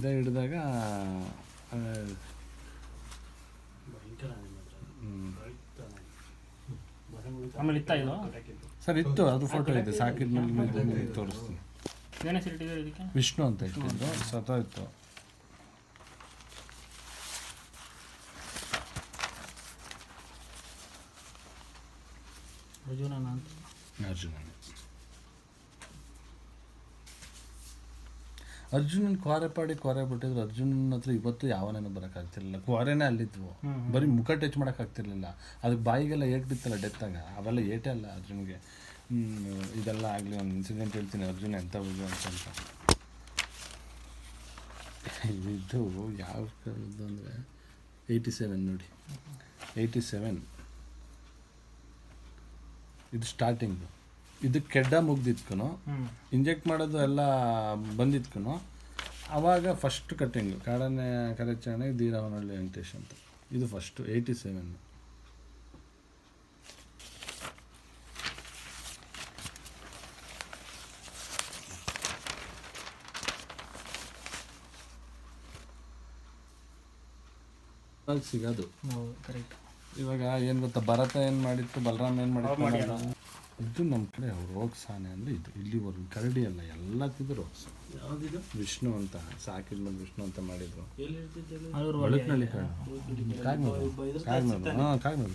ಇದೇ ಹಿಡಿದಾಗ ಆಮೇಲೆ ಇತ್ತ ಇದು? ಸರ್ ಇತ್ತು ಅದು ಫೋಟೋ ಇದೆ ಸಾಕಿದ್ಮೇಲೆ ತೋರಿಸ್ತೀನಿ. ವಿಷ್ಣು ಅಂತ ಇಟ್ಟಿದ್ದು ಸತ ಅರ್ಜುನನ ಅಂತ. ಅರ್ಜುನನ್. ಅರ್ಜುನನ್ ಕ್ವಾರೆ ಪಾಡಿ ಕ್ವಾರೆ ಬಿಟ್ಟಿದ್ರು. ಅರ್ಜುನನ ಹತ್ರ ಇವತ್ತು ಯಾವನೇನು ಬರೋಕ್ಕಾಗ್ತಿರ್ಲಿಲ್ಲ. ಕ್ವಾರೆನೇ ಅಲ್ಲಿದ್ವು. ಬರೀ ಮುಖ ಟಚ್ ಮಾಡೋಕ್ಕಾಗ್ತಿರ್ಲಿಲ್ಲ. ಅದಕ್ಕೆ ಬಾಯಿಗೆಲ್ಲ ಏಟ್ ಬಿತ್ತಲ್ಲ ಡೆತ್ತಾಗ ಅವೆಲ್ಲ ಏಟೇ ಅಲ್ಲ ಅರ್ಜುನ್ಗೆ. ಇದೆಲ್ಲ ಆಗಲಿ ಒಂದು ಇನ್ಸಿಡೆಂಟ್ ಹೇಳ್ತೀನಿ. ಅರ್ಜುನ ಎಂಥ ಹುಡುಗ ಅಂತ ಇದು ಯಾವ ಇದು ಅಂದರೆ? ಏಯ್ಟಿ ಸೆವೆನ್ ನೋಡಿ. ಏಯ್ಟಿ ಸೆವೆನ್ ಇದು ಸ್ಟಾರ್ಟಿಂಗು ಇದು ಕೆಡ್ಡ ಮುಗ್ದಿತ್ಕನು ಇಂಜೆಕ್ಟ್ ಮಾಡೋದು ಎಲ್ಲ ಬಂದಿತ್ಕನು ಆವಾಗ ಫಸ್ಟ್ ಕಟ್ಟಿಂಗು ಕಾಡನೆ ಕರೆಚಾಣೆ ದೀರವನಳ್ಳಿ ವೆಂಕಟೇಶ್ ಅಂತ. ಇದು ಫಸ್ಟು ಏಯ್ಟಿ ಸೆವೆನ್ ಸಿಗೋದು. ಕರೆಕ್ಟ್ ಇವಾಗ ಏನು ಗೊತ್ತಾ ಭರತ ಏನು ಮಾಡಿತ್ತು ಬಲರಾಮ್ ಏನು ಮಾಡಿತ್ತು? ಇದು ನಮ್ಮ ಕಡೆ ರೋಗ ಸಾನೆ ಅಂದರೆ ಇದು ಇಲ್ಲಿವರೆಗೂ ಕರಡಿ ಅಲ್ಲ ಎಲ್ಲಕ್ಕಿದು ರೋಗ ವಿಷ್ಣು ಅಂತ ಸಾಕಿದ್ಮೇಲೆ ವಿಷ್ಣು ಅಂತ ಮಾಡಿದ್ರು. ಕಾಗ್ನೂರು. ಕಾಗ್ನೂರು. ಹಾಂ ಕಾಗ್ನೂರು.